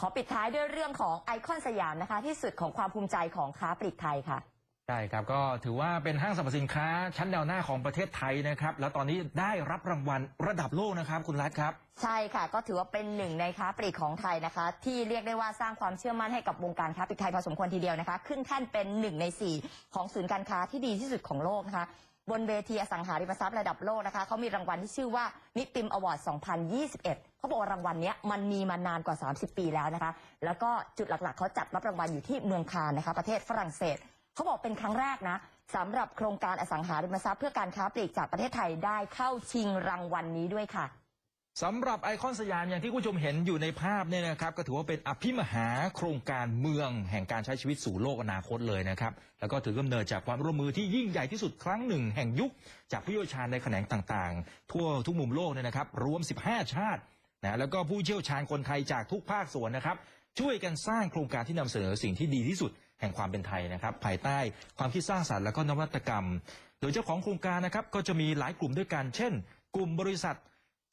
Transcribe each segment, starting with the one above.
ขอปิดท้ายด้วยเรื่องของไอคอนสยามนะคะ ที่สุดของความภูมิใจของค้าปลีกไทยค่ะใช่ครับก็ถือว่าเป็นห้างสรรพสินค้าชั้นแนวหน้าของประเทศไทยนะครับ แล้วตอนนี้ได้รับรางวัลระดับโลกนะครับ คุณรัฐครับ ใช่ค่ะ ก็ถือว่าเป็นหนึ่งในค้าปลีกของไทยนะคะ ที่เรียกได้ว่าสร้างความเชื่อมั่นให้กับวงการค้าปลีกไทยพอสมควรทีเดียวนะคะ ขึ้นแท่นเป็นหนึ่งในสี่ของศูนย์การค้าที่ดีที่สุดของโลกนะคะ บนเวทีอสังหาริมทรัพย์ระดับโลกนะคะเขามีรางวัลที่ชื่อว่านิติมอวอร์ด 2021 เขาบอกว่ารางวัลนี้มันมีมานานกว่า 30 ปีแล้วนะคะ แล้วก็จุดหลักๆ เขาจัดรับรางวัลอยู่ที่เมืองคานนะคะ ประเทศฝรั่งเศส เขาบอกเป็นครั้งแรกนะสำหรับโครงการอสังหาริมทรัพย์เพื่อการค้าปลีกจากประเทศไทยได้เข้าชิงรางวัลนี้ด้วยค่ะ สำหรับไอคอนสยามอย่างที่คุณผู้ชมเห็นอยู่ในภาพเนี่ยนะครับก็ถือว่าเป็นอภิมหาโครงการเมืองแห่งการใช้ชีวิตสู่โลกอนาคตเลยนะครับแล้วก็ถือกำเนิดจากความร่วมมือที่ยิ่งใหญ่ที่สุดครั้งหนึ่ง แห่งยุค จากผู้เชี่ยวชาญในแขนงต่างๆ ทั่วทุกมุมโลกเนี่ยนะครับ รวม 15 ชาตินะแล้วก็ผู้เชี่ยวชาญคนไทยจากทุกภาคส่วนนะครับ ช่วยกันสร้างโครงการที่นำเสนอสิ่งที่ดีที่สุดแห่งความเป็นไทยนะครับ ภายใต้ความคิดสร้างสรรค์และก็นวัตกรรม โดยเจ้าของโครงการนะครับก็จะมีหลายกลุ่มด้วยกันเช่น กลุ่มบริษัท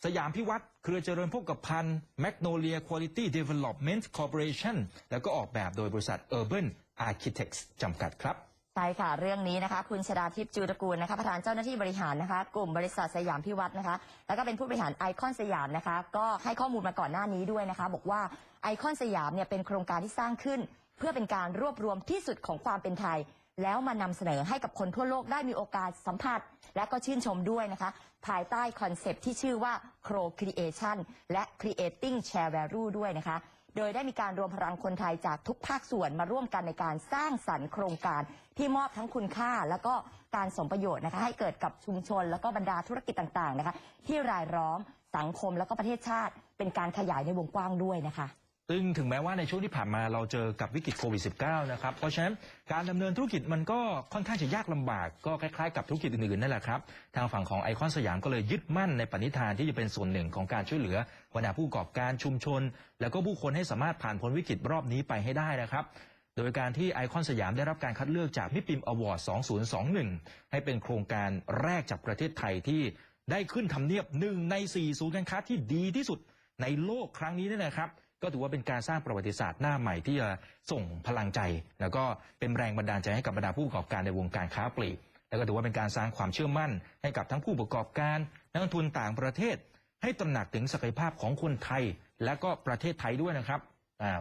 สยามพิวัตรเครือเจริญพกกับพันธ์แมกโนเลียคุณ i t y Development Corporation แล้วก็ออกแบบโดยบริษัท Urban Architects จำกัดครับใช่ค่ะ เรื่องนี้นะคะ คุณชดาทิพย์จูตระกูลนะคะประธานเจ้าหน้าที่บริหารนะคะ กลุ่มบริษัทสยามพิวัตรนะคะ แล้วก็เป็นผู้บริหารไอคอนสยามนะคะ ก็ให้ข้อมูลมาก่อนหน้านี้ด้วยนะคะ บอกว่าไอคอนสยามเนี่ยเป็นโครงการที่สร้างขึ้น เพื่อเป็นการรวบรวมที่สุดของความเป็นไทย แล้วมานำเสนอให้กับคนทั่วโลกได้มีโอกาสสัมผัส และก็ชื่นชมด้วยนะคะ ภายใต้คอนเซปที่ชื่อว่า Cro Creation และ Creating Share Value ด้วยนะคะ โดยได้มีการรวมพลังคนไทยจากทุกภาคส่วนมาร่วมกันในการสร้างสรรค์โครงการที่มอบทั้งคุณค่า แล้วก็การสมประโยชน์นะคะ ให้เกิดกับชุมชน แล้วก็บรรดาธุรกิจต่างๆนะคะ ที่รายล้อมสังคมแล้วก็ประเทศชาติ เป็นการขยายในวงกว้างด้วยนะคะ ซึ่งถึงแม้ว่าในช่วงที่ผ่านมาเราเจอกับวิกฤตโควิด -19 นะครับ เพราะฉะนั้นการดำเนินธุรกิจมันก็ค่อนข้างจะยากลำบาก ก็คล้ายๆกับธุรกิจอื่นๆนั่นแหละครับ ทางฝั่งของไอคอนสยามก็เลยยึดมั่นในปณิธานที่จะเป็นส่วนหนึ่งของการช่วยเหลือบรรดาผู้ประกอบการชุมชน แล้วก็ผู้คนให้สามารถผ่านพ้นวิกฤตรอบนี้ไปให้ได้นะครับโดยการที่ไอคอนสยามได้รับการคัดเลือกจากมิปิมอวอร์ด 2021 ให้เป็นโครงการแรกจากประเทศไทยที่ได้ขึ้นทำเนียบหนึ่งในสี่ศูนย์การค้าที่ดีที่สุดในโลกครั้งนี้นี่นะครับ ก็ถือว่าเป็นการสร้างประวัติศาสตร์หน้าใหม่ที่จะส่งพลังใจ แล้วก็เป็นแรงบันดาลใจให้กับบรรดาผู้ประกอบการในวงการค้าปลีกแล้วก็ถือว่าเป็นการสร้างความเชื่อมั่น ให้กับทั้งผู้ประกอบการนักลงทุนต่างประเทศ ให้ตระหนักถึงศักยภาพของคนไทย และก็ประเทศไทยด้วยนะครับ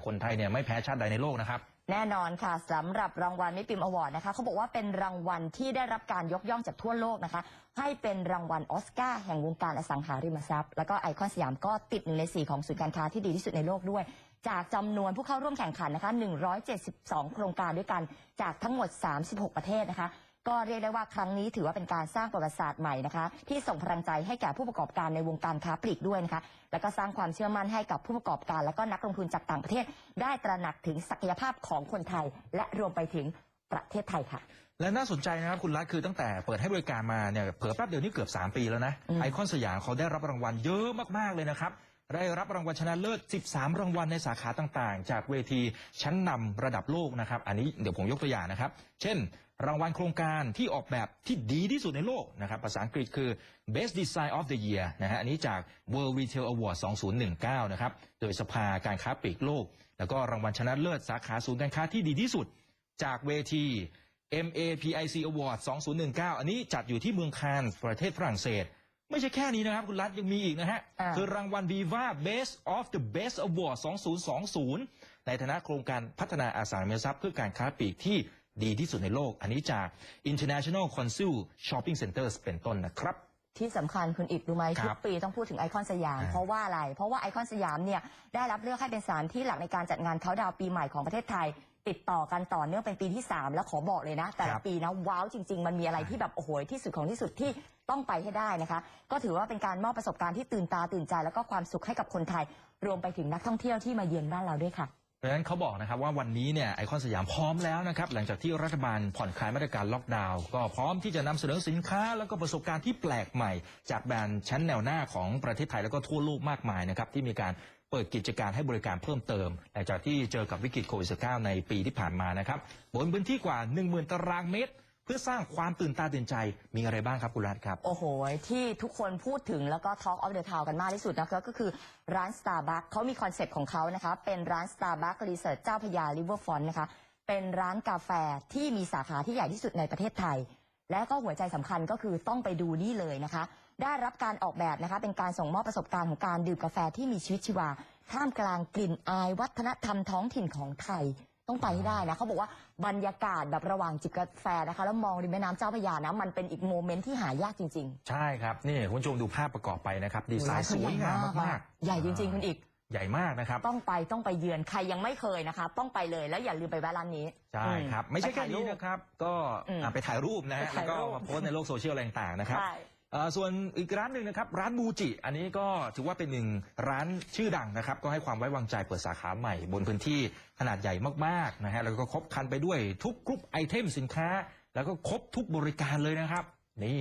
คนไทยเนี่ยไม่แพ้ชาติใดในโลกนะครับ แน่นอนค่ะสำหรับรางวัลมิปิมอวอร์ดนะคะเขาบอกว่าเป็นรางวัลที่ได้รับการยกย่องจากทั่วโลกนะคะ ให้เป็นรางวัลออสการ์แห่งวงการอสังหาริมทรัพย์ แล้วก็ไอคอนสยามก็ติดหนึ่งในสี่ของศูนย์การค้าที่ดีที่สุดในโลกด้วย จากจำนวนผู้เข้าร่วมแข่งขันนะคะ 172 โครงการด้วยกันจากทั้งหมด 36 ประเทศนะคะ ก็เรียกได้ว่าครั้งนี้ถือว่าเป็นการสร้างประวัติศาสตร์ใหม่นะคะที่ส่งพลังใจให้แก่ผู้ประกอบการในวงการค้าปลีกด้วยนะคะแล้วก็สร้างความเชื่อมั่นให้กับผู้ประกอบการ และก็นักลงทุนจากต่างประเทศ ได้ตระหนักถึงศักยภาพของคนไทย และรวมไปถึงประเทศไทยค่ะ และน่าสนใจนะครับคุณรัฐคือตั้งแต่เปิดให้บริการมาเนี่ยเผลอแป๊บเดียวนี่เกือบ 3 ปีแล้วนะอืมไอคอนสยามเขาได้รับรางวัลเยอะมากๆเลยนะครับ ได้รับรางวัลชนะเลิศ 13 รางวัลในสาขาต่างๆ จากเวทีชั้นนำระดับโลกนะครับ อันนี้เดี๋ยวผมยกตัวอย่างนะครับ เช่น รางวัลโครงการที่ออกแบบที่ดีที่สุดในโลกนะครับ ภาษาอังกฤษคือ Best Design of the Year นะฮะ อันนี้จาก World Retail Award 2019 นะครับ โดยสภาการค้าปลีกโลก แล้วก็รางวัลชนะเลิศสาขาศูนย์การค้าที่ดีที่สุด จากเวที MAPIC Award 2019 อันนี้จัดอยู่ที่เมืองคานส์ประเทศฝรั่งเศส ไม่ใช่แค่นี้นะครับ คุณรัฐยังมีอีกนะฮะ อ่า คือรางวัล Viva Best of the Best Award 2020 ในฐานะโครงการพัฒนาอสังหาริมทรัพย์เพื่อการค้าปลีกที่ดีที่สุดในโลก อันนี้จาก International Consul Shopping Centers เป็นต้นนะครับ ที่สำคัญคุณอิบรู้ไหมครับทุกปีต้องพูดถึงไอคอนสยาม อ่าเพราะว่าอะไร เพราะว่าไอคอนสยามเนี่ยได้รับเลือกให้เป็นสถานที่หลักในการจัดงานเขาดาวน์ปีใหม่ของประเทศไทย ติดต่อกันต่อเนื่องเป็นปีที่ 3 แล้วขอบอกเลยนะ แต่คละรับปีนะว้าวจริง ๆ มันมีอะไรที่แบบโอ้โหที่สุดของที่สุดที่ต้องไปให้ได้นะคะ ก็ถือว่าเป็นการมอบประสบการณ์ที่ตื่นตาตื่นใจ แล้วก็ความสุขให้กับคนไทย รวมไปถึงนักท่องเที่ยวที่มาเยือนบ้านเราด้วยค่ะเพราะฉะนั้นเขาบอกนะครับว่าวันนี้เนี่ยไอคอนสยามพร้อมแล้วนะครับหลังจากที่รัฐบาลผ่อนคลายมาตรการล็อกดาวน์ก็พร้อมที่จะนำเสนอสินค้า แล้วก็ประสบการณ์ที่แปลกใหม่ จากแบรนด์ชั้นแนวหน้าของประเทศไทยแล้วก็ทั่วโลกมากมายนะครับที่มีการ เปิดกิจการให้บริการเพิ่มเติมหลังจากที่เจอกับวิกฤตโควิด -19 ในปีที่ผ่านมานะครับบนพื้นที่กว่า 10,000 ตารางเมตร เพื่อสร้างความตื่นตาตื่นใจมีอะไรบ้างครับคุณรัฐครับ โอ้โห ที่ทุกคนพูดถึงแล้วก็ Talk of the Town กันมากที่สุดนะคะก็คือร้าน Starbucks เขามีคอนเซปต์ของเขานะคะเป็นร้าน Starbucks Research เจ้าพระยา Riverfront นะคะเป็นร้านกาแฟที่มีสาขาที่ใหญ่ที่สุดในประเทศไทย และก็หัวใจสำคัญก็คือต้องไปดูนี่เลยนะคะ ได้รับการออกแบบนะคะ เป็นการส่งมอบประสบการณ์ของการดื่มกาแฟที่มีชีวิตชีวา ท่ามกลางกลิ่นอายวัฒนธรรมท้องถิ่นของไทย ต้องไปให้ได้นะเขาบอกว่าบรรยากาศแบบระหว่างจิบกาแฟนะคะ แล้วมองริมแม่น้ำเจ้าพระยานะ มันเป็นอีกโมเมนต์ที่หายากจริง ๆ ใช่ครับ นี่คุณผู้ชมดูภาพประกอบไปนะครับ ดีไซน์สวยงามมากใหญ่จริงๆคุณอีก ใหญ่มากนะครับ ต้องไปต้องไปเยือนใครยังไม่เคยนะคะ ต้องไปเลยแล้วอย่าลืมไปแวะร้านนี้ ใช่ครับ ไม่ใช่ปแค่ถ่ายนี้รูปนะครับ ก็อืมอะไปถ่ายรูปนะฮะไปแล้วถ่ายก็รูปมาโพสต์ในโลกโซเชียลอะไรต่างๆนะครับใช่เอ่อส่วนอีกร้านหนึ่งนะครับ ร้านมูจิ อันนี้ก็ถือว่าเป็นหนึ่งร้านชื่อดังนะครับ ก็ให้ความไว้วางใจเปิดสาขาใหม่ บนพื้นที่ขนาดใหญ่มากๆนะฮะแล้วก็ครบครันไปด้วยทุกกรุ๊ปไอเทมสินค้า แล้วก็ครบทุกบริการเลยนะครับ นี่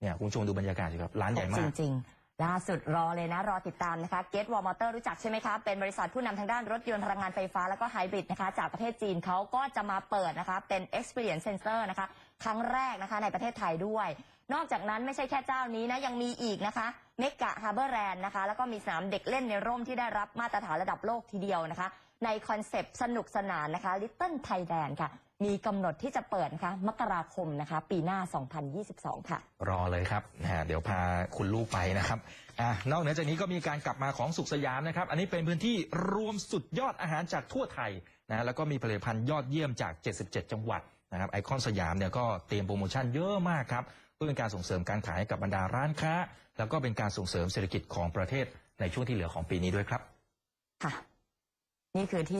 เนี่ยคุณผู้ชมดูบรรยากาศสิครับ ร้านใหญ่มาจกริงๆ ล่าสุดรอเลยนะ รอติดตามนะคะเกตวอลมอเตอร์รู้จักใช่ไหมคะ เป็นบริษัทผู้นำทางด้านรถยนต์พลังงานไฟฟ้าแล้วก็ไฮบริดนะคะ จากประเทศจีนเขาก็จะมาเปิดนะคะ เป็น Experience Center นะคะ ครั้งแรกนะคะในประเทศไทยด้วย นอกจากนั้นไม่ใช่แค่เจ้านี้นะ ยังมีอีกนะคะเมกะฮาร์เบอร์แลนด์นะคะ แล้วก็มีสนามเด็กเล่นในร่มที่ได้รับมาตรฐานระดับโลกทีเดียวนะคะ ในคอนเซปต์สนุกสนานนะคะ Little Thailand ค่ะ มีกำหนดที่จะเปิดนะคะมกราคมนะคะ ปีหน้า 2022 ค่ะ รอเลยครับนะฮะเดี๋ยวพาคุณลูกไปนะครับอะนอกเหนือจากนี้ก็มีการกลับมาของสุขสยามนะครับ อันนี้เป็นพื้นที่รวมสุดยอดอาหารจากทั่วไทยนะแล้วก็มีผลิตภัณฑ์ยอดเยี่ยมจาก 77 จังหวัดนะครับไอคอนสยามเนี่ยก็เตรียมโปรโมชั่นเยอะมากครับเพื่อเป็นการส่งเสริมการขายให้กับบรรดาร้านค้า แล้วก็เป็นการส่งเสริมเศรษฐกิจของประเทศในช่วงที่เหลือของปีนี้ด้วยครับค่ะ นี่คือที่